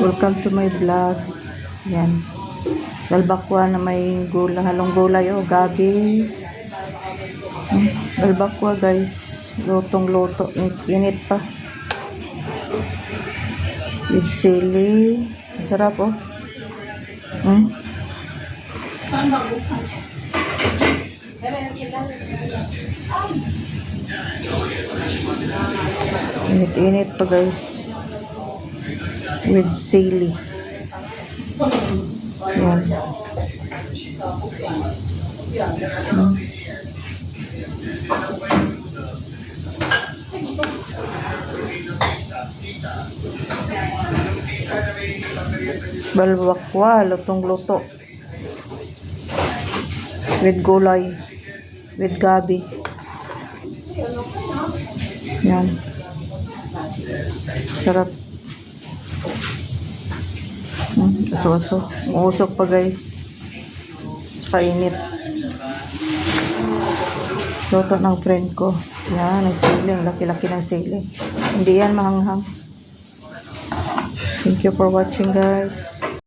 Welcome to my vlog. Yan. Balbakwa na may gula, halong gulay o gabi. Hmm, Balbakwa guys. Lutong luto. Init, init pa. With sili. Sarap oh. Hmm? Init-init pa guys. With sili. Yan. Hmm. Balbakwa, lutong luto. With gulay. With gabi. Yan. Sarap. Hmm, aso-aso. Uusok pa guys. Sa painit. Luto ng friend ko. Yan, ang sili. Ang laki-laki ng sili. Hindi yan mahanghang. Thank you for watching guys.